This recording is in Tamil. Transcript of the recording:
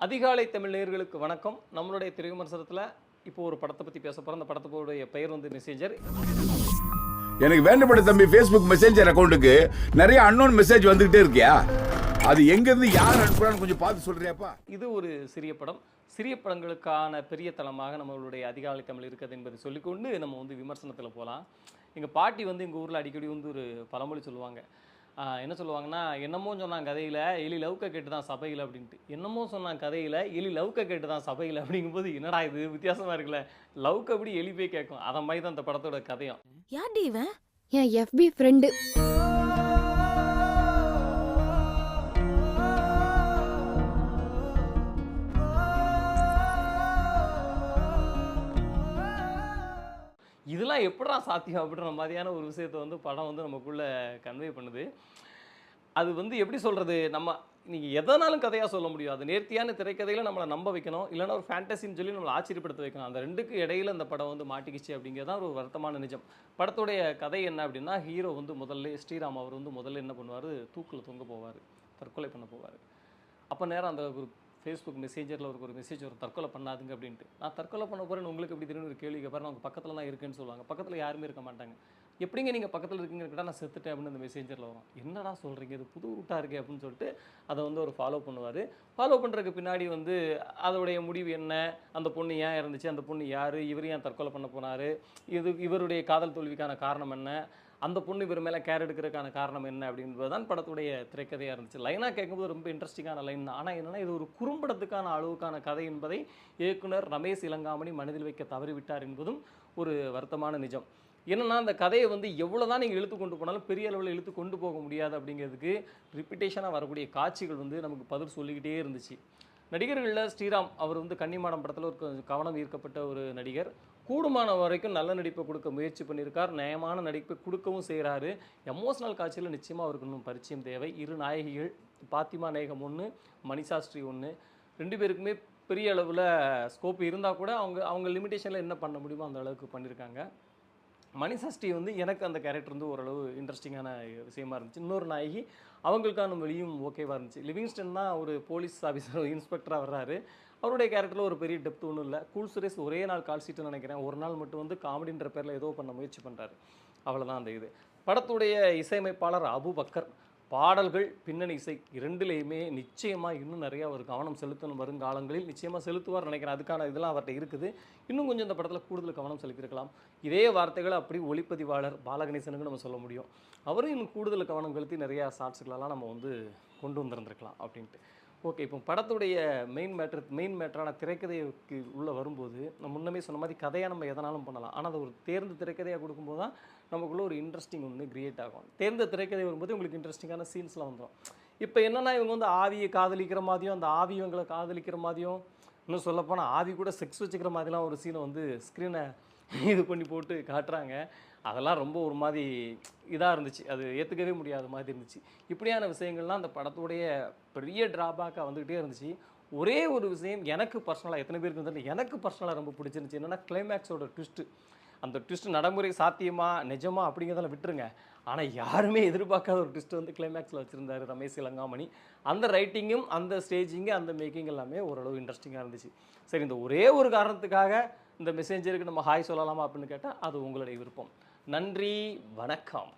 அதிகாலை தமிழ் நேர்களுக்கு வணக்கம். நம்மளுடைய திரைவிமர்சனத்தில் இப்போ ஒரு படத்தை பற்றி பேச போகிறோம் அந்த படத்தோடைய பெயர் வந்து மெசேஜர் எனக்கு வேண்டப்பட்ட தம்பி ஃபேஸ்புக் மெசேஞ்சர் அக்கௌண்ட்டுக்கு நிறைய அன்னோன் மெசேஜ் வந்துகிட்டே இருக்கியா? அது எங்கேருந்து யார் அனுப்புறான்னு கொஞ்சம் பார்த்து சொல்றியாப்பா? இது ஒரு சிறிய படம். சிறிய படங்களுக்கான பெரிய தளமாக நம்மளுடைய அதிகாலை தமிழ் இருக்குது என்பதை சொல்லிக்கொண்டு நம்ம வந்து விமர்சனத்தில் போகலாம் எங்கள் பாட்டி வந்து எங்கள் ஊரில் அடிக்கடி வந்து ஒரு பழமொழி சொல்லுவாங்க. என்ன சொல்லுவாங்கன்னா என்னமோ சொன்னாங்க கதையில் எலி லவுக்க கேட்டு தான் சபையில் அப்படின்ட்டு. என்னமோ சொன்னாங்க கதையில் எலி லவுக்க கேட்டு தான் சபையில் அப்படிங்கும்போது என்னடா இது? வித்தியாசமாக இருக்குல்ல. லவுக்க எப்படி எலி போய் கேட்கும். அதை மாதிரி தான் அந்த படத்தோட கதையும். யார்டி இவன்? என் எஃபி ஃப்ரெண்டு இதெல்லாம் எப்படா சாத்தியம் அப்படின்ற மாதிரியான ஒரு விஷயத்தை வந்து படம் வந்து நமக்குள்ளே கன்வே பண்ணுது. அது வந்து எப்படி சொல்கிறது நம்ம நீங்கள் எதனாலும் கதையாக சொல்ல முடியும். அது நேர்த்தியான திரைக்கதையில் நம்மளை நம்ப வைக்கணும். இல்லைன்னா ஒரு ஃபேண்டசின்னு சொல்லி நம்மளை ஆச்சரியப்படுத்த வைக்கணும். அந்த ரெண்டுக்கு இடையில அந்த படம் வந்து மாட்டிக்கிச்சு அப்படிங்கிறது தான் ஒரு வருத்தமான நிஜம். படத்துடைய கதை என்ன அப்படின்னா ஹீரோ வந்து முதல்ல ஸ்ரீராம் அவர் வந்து முதல்ல என்ன பண்ணுவார்? தூக்கில் தொங்க போவார். தற்கொலை பண்ண போவார். அப்போ நேரம் அந்த ஒரு ஃபேஸ்புக் மெசேஜரில் ஒரு ஒரு மெசேஜ் ஒரு தற்கொலை பண்ணாதுங்க அப்படின்ட்டு. நான் தற்கொலை பண்ண போகிறேன்னு உங்களுக்கு எப்படி தெரியும் ஒரு கேள்வி கேட்பாரு. அவங்க பக்கத்தில் தான் இருக்குன்னு சொல்லுவாங்க. பக்கத்தில் யாருமே இருக்க மாட்டாங்க. எப்படிங்க நீங்கள் பக்கத்தில் இருக்கீங்கன்னு நான் செத்துட்டேன் அப்படின்னு அந்த மெசேஜரில் வரும். என்னடா சொல்கிறீங்க இது புது ரூட்டாக இருக்கே அப்படின்னு சொல்லிட்டு அதை வந்து ஒரு ஃபாலோ பண்ணுவார். ஃபாலோ பண்ணுறதுக்கு பின்னாடி வந்து அதோடைய முடிவு என்ன? அந்த பொண்ணு ஏன் இருந்துச்சு அந்த பொண்ணு யார்? இவர் ஏன் தற்கொலை பண்ண போனார்? இது இவருடைய காதல் தோல்விக்கான காரணம் என்ன? அந்த பொண்ணு இவர் மேலே கேர் எடுக்கிறதுக்கான காரணம் என்ன அப்படின்றது தான் படத்துடைய திரைக்கதையாக இருந்துச்சு. லைனாக கேட்கும்போது ரொம்ப இன்ட்ரெஸ்டிங்கான லைன் தான். ஆனால் என்னென்னா இது ஒரு குறும்படத்துக்கான அளவுக்கான கதை என்பதை இயக்குனர் ரமேஷ் இளங்காமணி மனதில் வைக்க தவறிவிட்டார் என்பதும் ஒரு வருத்தமான நிஜம். என்னென்னா அந்த கதையை வந்து எவ்வளோ தான் நீங்கள் இழுத்து கொண்டு போனாலும் பெரிய அளவில் இழுத்து கொண்டு போக முடியாது அப்படிங்கிறதுக்கு ரிப்பிட்டேஷனாக வரக்கூடிய காட்சிகள் வந்து நமக்கு பதில் சொல்லிக்கிட்டே இருந்துச்சு. நடிகர்களில் ஸ்ரீராம் அவர் வந்து கன்னிமாடம் படத்தில் ஒரு கவனம் ஈர்க்கப்பட்ட ஒரு நடிகர். கூடுமான வரைக்கும் நல்ல நடிப்பை கொடுக்க முயற்சி பண்ணியிருக்கார் நயமான நடிப்பை கொடுக்கவும் செய்கிறாரு எமோஷனல் காட்சியில் நிச்சயமாக அவருக்கு இன்னும் பரிச்சயம் தேவை. இரு நாயகிகள் பாத்திமா நாயகம் ஒன்று மணிஷா ஒன்று ரெண்டு பேருக்குமே பெரிய அளவில் ஸ்கோப் இருந்தால் கூட அவங்க அவங்க லிமிட்டேஷனில் என்ன பண்ண முடியுமோ அந்த அளவுக்கு பண்ணியிருக்காங்க மணிசஷ்டி வந்து எனக்கு அந்த கேரக்டர் வந்து ஓரளவு இன்ட்ரெஸ்டிங்கான விஷயமா இருந்துச்சு. இன்னொரு நாயகி அவங்களுக்கான வழியும் ஓகேவாக இருந்துச்சு. லிவிங்ஸ்டன் தான் ஒரு போலீஸ் ஆஃபீஸர் இன்ஸ்பெக்டராக வர்றாரு. அவருடைய கேரக்டரில் ஒரு பெரிய டெப்த் ஒன்றும் இல்லை. கூல் சுரேஷ் ஒரே நாள் கால் சீட்டுன்னு நினைக்கிறேன். ஒரு நாள் மட்டும் வந்து காமெடின்ற பேரில் ஏதோ பண்ண முயற்சி பண்ணுறாரு அவ்வளோதான் அந்த இது. படத்துடைய இசையமைப்பாளர் அபு பக்கர் பாடல்கள் பின்னணி இசை இரண்டுலேயுமே நிச்சயமாக இன்னும் நிறையா ஒரு கவனம் செலுத்தணும் வருங்காலங்களில் நிச்சயமாக செலுத்துவார் நினைக்கிறேன். அதுக்கான இதெல்லாம் அவர்கிட்ட இருக்குது. இன்னும் கொஞ்சம் இந்த படத்தில் கூடுதல் கவனம் செலுத்தியிருக்கலாம். இதே வார்த்தைகளை அப்படி ஒளிப்பதிவாளர் பாலகணேசனுக்கு நம்ம சொல்ல முடியும். அவரும் இன்னும் கூடுதல் கவனம் செலுத்தி நிறையா ஷார்ட்ஸுகளெல்லாம் நம்ம வந்து கொண்டு வந்திருந்திருக்கலாம் அப்படின்ட்டு. ஓகே இப்போ படத்துடைய மெயின் மேட்ரு மெயின் மேட்டரான திரைக்கதைக்கு உள்ளே வரும்போது நம்ம முன்னமே சொன்ன மாதிரி கதையாக நம்ம எதனாலும் பண்ணலாம். ஆனால் அதை ஒரு தேர்ந்த திரைக்கதையாக கொடுக்கும்போது தான் நமக்குள்ளே ஒரு இன்ட்ரெஸ்டிங் ஒன்று கிரியேட் ஆகும். தேர்ந்த திரைக்கதை வரும்போது உங்களுக்கு இன்ட்ரெஸ்டிங்கான சீன்ஸ்லாம் வந்துடும் இப்போ என்னென்னா இவங்க வந்து ஆவியை காதலிக்கிற மாதிரியும் அந்த ஆவி இவங்களை காதலிக்கிற மாதிரியும் இன்னும் சொல்லப்போனால் ஆவி கூட செக்ஸ் வச்சுக்கிற மாதிரிலாம் ஒரு சீனை வந்து ஸ்க்ரீனை இது பண்ணி போட்டு காட்டுறாங்க. அதெல்லாம் ரொம்ப ஒரு மாதிரி இதாக இருந்துச்சு. அது ஏற்றுக்கவே முடியாத மாதிரி இருந்துச்சு. இப்படியான விஷயங்கள்லாம் அந்த படத்துடைய பெரிய ட்ராபேக்காக வந்துக்கிட்டே இருந்துச்சு. ஒரே ஒரு விஷயம் எனக்கு பர்சனலாக எத்தனை பேருக்கு வந்து எனக்கு பர்சனலாக ரொம்ப பிடிச்சிருந்துச்சு. என்னென்னா கிளைமேக்ஸோட ட்விஸ்ட்டு அந்த ட்விஸ்ட் நடைமுறை சாத்தியமா நிஜமா அப்படிங்கிறதெல்லாம் விட்டுருங்க. ஆனால் யாருமே எதிர்பார்க்காத ஒரு ட்விஸ்ட் வந்து கிளைமேக்ஸில் வச்சுருந்தாரு ரமேஷ் இளங்காமணி. அந்த ரைட்டிங்கும் அந்த ஸ்டேஜிங்கு அந்த மேக்கிங் எல்லாமே ஓரளவு இன்ட்ரெஸ்டிங்காக இருந்துச்சு. சரி இந்த ஒரே ஒரு காரணத்துக்காக இந்த மெசேஞ்சருக்கு நம்ம ஹாய் சொல்லலாமா அப்படின்னு கேட்டால் அது உங்களுடைய விருப்பம். நன்றி வணக்கம்.